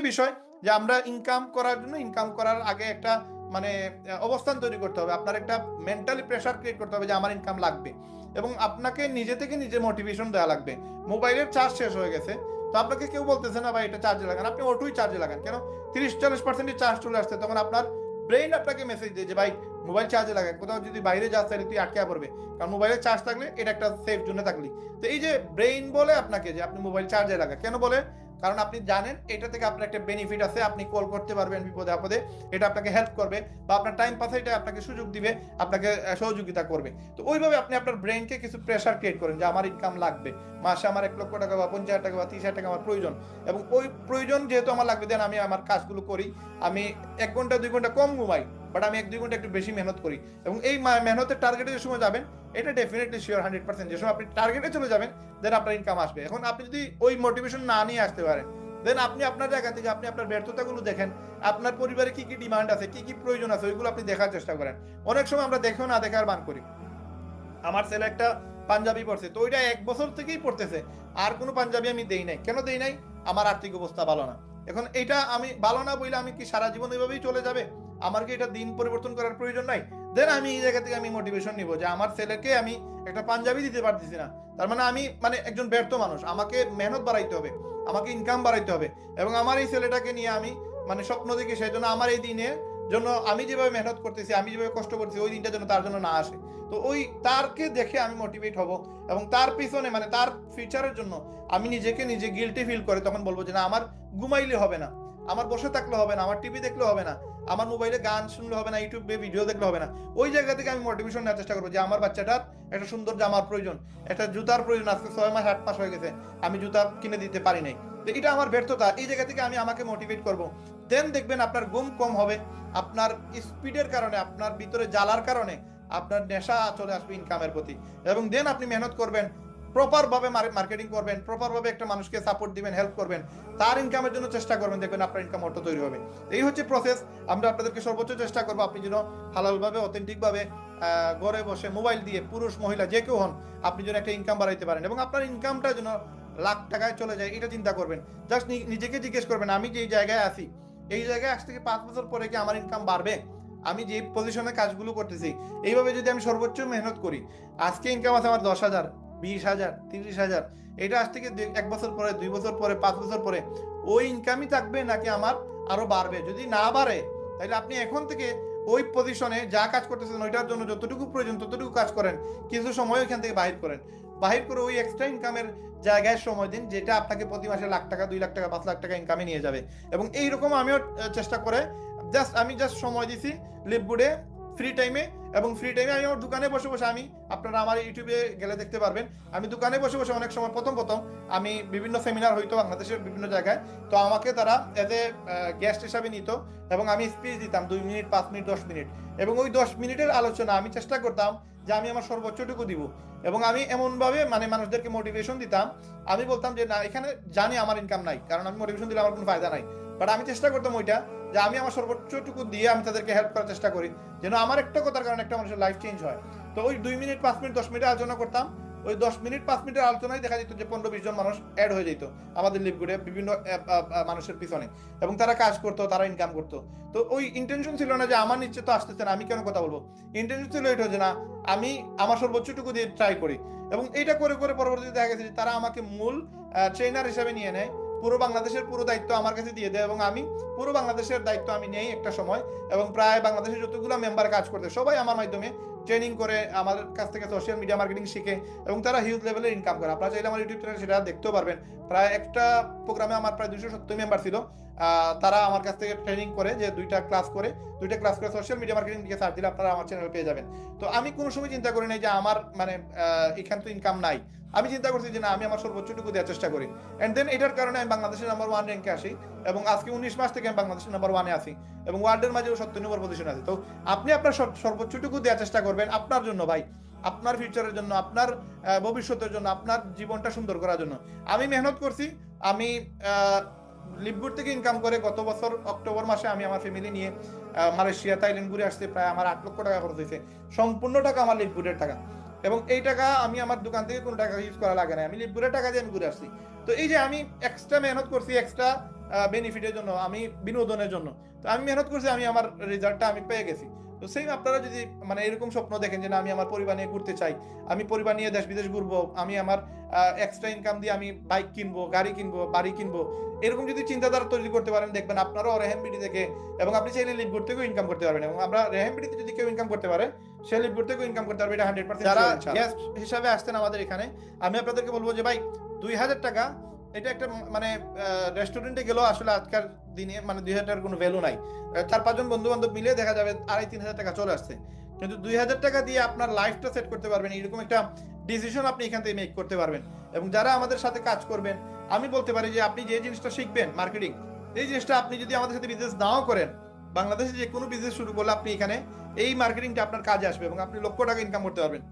যে বিষয় যে আমরা ইনকাম করার জন্য ইনকাম করার আগে একটা মানে অবস্থান তৈরি করতে হবে। আপনার একটা মেন্টালি প্রেশার ক্রিয়েট করতে হবে যে আমার ইনকাম লাগবে। এবং আপনাকে নিজে থেকে নিজে মোটিভেশন দেওয়া লাগবে। মোবাইলের চার্জ শেষ হয়ে গেছে। তো আপনাকে কেউ বলতেছে না, ভাই, এটা চার্জে লাগান। আপনি অটোই চার্জে লাগান। কেন? তিরিশ, চল্লিশ পার্সেন্টের চার্জ চলে আসছে। তখন আপনার ব্রেইন আপনাকে মেসেজ দিয়ে যে, ভাই মোবাইল চার্জে লাগান। কোথাও যদি বাইরে যাস, তাহলে তুই আটকে পড়বে। কারণ মোবাইলের চার্জ থাকলে এটা একটা সেফ জন্য থাকলি। তো এই যে ব্রেইন বলে আপনাকে যে আপনি মোবাইল চার্জে লাগা কেন বলে? কারণ আপনি জানেন, এটা থেকে আপনার একটা বেনিফিট আছে, আপনি কল করতে পারবেন বিপদে আপদে, এটা আপনাকে হেল্প করবে বা আপনার টাইম পাসে এটা আপনাকে সুযোগ দিবে, আপনাকে সহযোগিতা করবে। তো ওইভাবে আপনি আপনার ব্রেনকে কিছু প্রেশার ক্রিয়েট করেন যে আমার ইনকাম লাগবে। মাসে আমার এক লক্ষ টাকা বা পঞ্চাশ টাকা বা তিরিশ হাজার টাকা আমার প্রয়োজন। এবং ওই প্রয়োজন যেহেতু আমার লাগবে দেন আমি আমার কাজগুলো করি। আমি এক ঘণ্টা, দুই ঘণ্টা কম ঘুমাই। বাট আমি এক দুই ঘণ্টা একটু বেশি মেহনত করি। এবং এই মেহনতের টার্গেটে যে সময় যাবেন, এটা ডেফিনেটলি শিওর হান্ড্রেড পার্সেন্ট যে সময় আপনি টার্গেটে চলে যাবেন দেন আপনার ইনকাম আসবে। এখন আপনি যদি ওই মোটিভেশন না নিয়ে আসতে পারেন দেন আপনি আপনার জায়গা থেকে আপনি আপনার ব্যর্থতাগুলো দেখেন, আপনার পরিবারে কি কি ডিমান্ড আছে, কি কি প্রয়োজন আছে, ওইগুলো আপনি দেখার চেষ্টা করেন। অনেক সময় আমরা দেখেও না দেখার বান করি। আমার ছেলে একটা পাঞ্জাবি পড়ছে তো ওইটা এক বছর থেকেই পড়তেছে আর কোনো পাঞ্জাবি আমি দেই নাই। কেন দেই নাই? আমার আর্থিক অবস্থা ভালো না। এখন এটা আমি ভালো না বইলে আমি কি সারা জীবন এভাবেই চলে যাবে? আমার কি এটা দিন পরিবর্তন করার প্রয়োজন নাই? দেন আমি এই জায়গা থেকে আমি মোটিভেশন নিব যে আমার ছেলেকে আমি একটা পাঞ্জাবি দিতে পারতেছি না। তার মানে আমি মানে একজন ব্যর্থ মানুষ। আমাকে মেহনত বাড়াইতে হবে, আমাকে ইনকাম বাড়াইতে হবে এবং আমার এই ছেলেটাকে নিয়ে আমি মানে স্বপ্ন দেখি সেই জন্য আমার এই দিনে জন্য আমি যেভাবে মেহনত করতেছি, আমি যেভাবে কষ্ট করছি ওই দিনটা যেন তার জন্য না আসে। তো ওই তারকে দেখে আমি মোটিভেট হব এবং তার পিছনে মানে তার ফিউচারের জন্য আমি নিজেকে নিজে গিলটি ফিল করে তখন বলব যে, না, আমার ঘুমাইলে হবে না, আমার বসে থাকলে হবে না, আমার টিভি দেখলে হবে না, আমার মোবাইলে গান শুনলে হবে না ইউটিউবে ভিডিও দেখলে হবে না। ওই জায়গা থেকে আমি মোটিভেশন নেওয়ার চেষ্টা করব যে, আমার বাচ্চাটার একটা সুন্দর জামার প্রয়োজন, একটা জুতার প্রয়োজন, আজকে ছয় মাস, আট মাস হয়ে গেছে, আমি জুতা কিনে দিতে পারি নাই। তো এটা আমার ব্যর্থতা, এই জায়গা থেকে আমি আমাকে মোটিভেট করব। দেন দেখবেন আপনার ঘুম কম হবে, আপনার স্পিডের কারণে, আপনার ভিতরে জ্বালার কারণে আপনার নেশা চলে আসবে ইনকামের প্রতি। এবং দেন আপনি মেহনত করবেন প্রপারভাবে মার্কেটিং করবেন প্রপারভাবে একটা মানুষকে সাপোর্ট দিবেন হেল্প করবেন, তার ইনকামের জন্য চেষ্টা করবেন, দেখবেন আপনার ইনকাম অটো তৈরি হবে। এই হচ্ছে প্রসেস আমরা আপনাদেরকে সর্বোচ্চ চেষ্টা করব আপনি যেন হালালভাবে অথেন্টিকভাবে ঘরে বসে মোবাইল দিয়ে পুরুষ, মহিলা যে কেউ হন, আপনি যেন একটা ইনকাম বাড়াইতে পারেন এবং আপনার ইনকামটা যেন লাখ টাকায় চলে যায়, এটা চিন্তা করবেন। জাস্ট নিজেকে জিজ্ঞেস করবেন, আমি যে জায়গায় আছি এই জায়গায় আজ থেকে পাঁচ বছর পরে কি আমার ইনকাম বাড়বে? আমি যে পজিশনে কাজগুলো করতেছি, এইভাবে যদি আমি সর্বোচ্চ মেহনত করি, আজকে ইনকাম আছে আমার দশ হাজার, বিশ হাজার, তিরিশ হাজার, এটা আজ থেকে এক বছর পরে, দুই বছর পরে, পাঁচ বছর পরে, ওই ইনকামই থাকবে নাকি আমার আরও বাড়বে? যদি না বাড়ে, তাহলে আপনি এখন থেকে ওই পজিশনে যা কাজ করতেছেন, ওইটার জন্য যতটুকু প্রয়োজন, ততটুকু কাজ করেন, কিছু সময় ওইখান থেকে বাহির করেন। বাহির করে ওই এক্সট্রা ইনকামের জায়গায় সময় দিন, যেটা আপনাকে প্রতি মাসে লাখ টাকা, দুই লাখ টাকা, পাঁচ লাখ টাকা ইনকামে নিয়ে যাবে। এবং এইরকম আমিও চেষ্টা করে। জাস্ট আমি জাস্ট সময় দিছি লিপবোর্ডে ফ্রি টাইমে এবং ফ্রি টাইমে আমি আমার দোকানে বসে বসে আমি, আপনারা আমার ইউটিউবে গেলে দেখতে পারবেন, আমি দোকানে বসে বসে অনেক সময়, প্রথম প্রথম আমি বিভিন্ন সেমিনার হইতো বাংলাদেশের বিভিন্ন জায়গায়, তো আমাকে তারা এজ এ গেস্ট হিসাবে নিত, এবং আমি স্পিচ দিতাম দুই মিনিট, পাঁচ মিনিট, দশ মিনিট। এবং ওই দশ মিনিটের আলোচনা আমি চেষ্টা করতাম যে আমি আমার সর্বোচ্চটুকু দিব। এবং আমি এমনভাবে মানে মানুষদেরকে মোটিভেশন দিতাম। আমি বলতাম যে, না, এখানে জানি আমার ইনকাম নাই, কারণ আমি মোটিভেশন দিলে আমার কোনো ফায়দা নাই। বাট আমি চেষ্টা করতাম ওইটা, যে আমি আমার সর্বোচ্চটুকু দিয়ে আমি তাদেরকে হেল্প করার চেষ্টা করি, যেন আমার একটা কথার কারণে একটা মানুষের লাইফ চেঞ্জ হয়। তো ওই দুই মিনিট, পাঁচ মিনিট, দশ মিনিট আলোচনা করতাম। ওই দশ মিনিট, পাঁচ মিনিটের আলোচনায় দেখা যেত যে পনেরো, বিশ জন মানুষ অ্যাড হয়ে যেত আমাদের লিপগুড়ে বিভিন্ন মানুষের পিছনে। এবং তারা কাজ করতো, তারা ইনকাম করতো। তো ওই ইন্টেনশন ছিল না যে আমার নিচে তো আসতেছে না, আমি কেন কথা বলব? ইন্টেনশন ছিল এটা যে না, আমি আমার সর্বোচ্চটুকু দিয়ে ট্রাই করি। এবং এইটা করে করে পরবর্তীতে দেখা গেছে যে তারা আমাকে মূল ট্রেনার হিসেবে নিয়ে নেয়। পুরো বাংলাদেশের পুরো দায়িত্ব আমার কাছে দিয়ে দেয় এবং আমি পুরো বাংলাদেশের দায়িত্ব আমি নেই একটা সময়। এবং প্রায় বাংলাদেশের যতগুলো মেম্বার কাজ করতে সবাই আমার মাধ্যমে ট্রেনিং করে আমার কাছ থেকে সোশ্যাল মিডিয়া মার্কেটিং শিখে এবং তারা হিউজ লেভেলের ইনকাম করে। আপনারা চাইলে আমার ইউটিউব চ্যানেল সেটা দেখতেও পারবেন। প্রায় একটা প্রোগ্রামে আমার প্রায় দুশো সত্তর মেম্বার ছিল। তারা আমার কাছ থেকে ট্রেনিং করে যে দুইটা ক্লাস করে, দুইটা ক্লাস করে সোশ্যাল মিডিয়া মার্কেটিং দিকে সার্চ দিলে আপনারা আমার চ্যানেল পেয়ে যাবেন। তো আমি কোনো সময় চিন্তা করি নাই যে আমার মানে এখান তো ইনকাম নাই। আমি চিন্তা করছি যে না, আমি আমার সর্বোচ্চটুকু দেওয়ার চেষ্টা করি। অ্যান্ড দেন এটার কারণে আমি বাংলাদেশের নাম্বার ওয়ান র্যাঙ্কে আসি এবং আজকে উনিশ মাস থেকে আমি বাংলাদেশের নাম্বার ওয়ানে আসি এবং ওয়ার্ল্ডের মাঝেও সত্তর নম্বর পজিশন আছে। তো আপনি আপনার সর- সর্বোচ্চটুকু দেওয়ার চেষ্টা করবেন আপনার জন্য ভাই, আপনার ফিউচারের জন্য, আপনার ভবিষ্যতের জন্য, আপনার জীবনটা সুন্দর করার জন্য। আমি মেহনত করছি, আমি লিপগুড থেকে ইনকাম করে গত বছর অক্টোবর মাসে আমি আমার ফ্যামিলি নিয়ে মালয়েশিয়া, থাইল্যান্ড ঘুরে আসতে প্রায় আমার আট লক্ষ টাকা খরচ হয়েছে। সম্পূর্ণ টাকা আমার লিপগুডের টাকা। এবং এই টাকা আমি আমার দোকান থেকে কোনো টাকা ইউজ করা লাগে না আমি লিপগুডের টাকা দিয়ে আমি ঘুরে আসছি। তো এই যে আমি এক্সট্রা মেহনত করছি এক্সট্রা বেনিফিটের জন্য আমি বিনোদনের জন্য। তো আমি মেহনত করছি আমি আমার রেজাল্টটা আমি পেয়ে গেছি। তো সেম আপনারা যদি মানে এরকম স্বপ্ন দেখেন যে না আমি আমার পরিবার নিয়ে ঘুরতে চাই আমি পরিবার নিয়ে দেশ বিদেশ ঘুরবো আমি আমার এক্সট্রা ইনকাম দিয়ে আমি বাইক কিনবো গাড়ি কিনবো বাড়ি কিনবো এরকম যদি চিন্তাধারা তৈরি করতে পারেন দেখবেন আপনারাও রেহেমবিডি থেকে এবং আপনি চাইলে লিভগুড থেকেও ইনকাম করতে পারবেন এবং আমরা রেহেমবিডিতে যদি কেউ ইনকাম করতে পারে সে লিভগুড থেকেও ইনকাম করতে পারবে এটা হান্ড্রেড পার্সেন্ট যারা গেস্ট হিসাবে আসতেন আমাদের এখানে আমি আপনাদেরকে বলব যে ভাই দুই হাজার টাকা এটা একটা মানে রেস্টুরেন্টে গেলেও আসলে আজকাল দিনে মানে দুই হাজার কোনো ভ্যালু নাই। চার পাঁচজন বন্ধু বান্ধব মিলে দেখা যাবে আড়াই, তিন হাজার টাকা চলে আসছে। কিন্তু দুই হাজার টাকা দিয়ে আপনার লাইফটা সেট করতে পারবেন, এরকম একটা ডিসিশন আপনি এখান থেকে মেক করতে পারবেন। এবং যারা আমাদের সাথে কাজ করবেন, আমি বলতে পারি যে আপনি যে জিনিসটা শিখবেন মার্কেটিং এই জিনিসটা আপনি যদি আমাদের সাথে বিজনেস নাও করেন, বাংলাদেশে যে কোনো বিজনেস শুরু করলে আপনি এখানে এই মার্কেটিংটা আপনার কাজে আসবে এবং আপনি লক্ষ টাকা ইনকাম করতে পারবেন।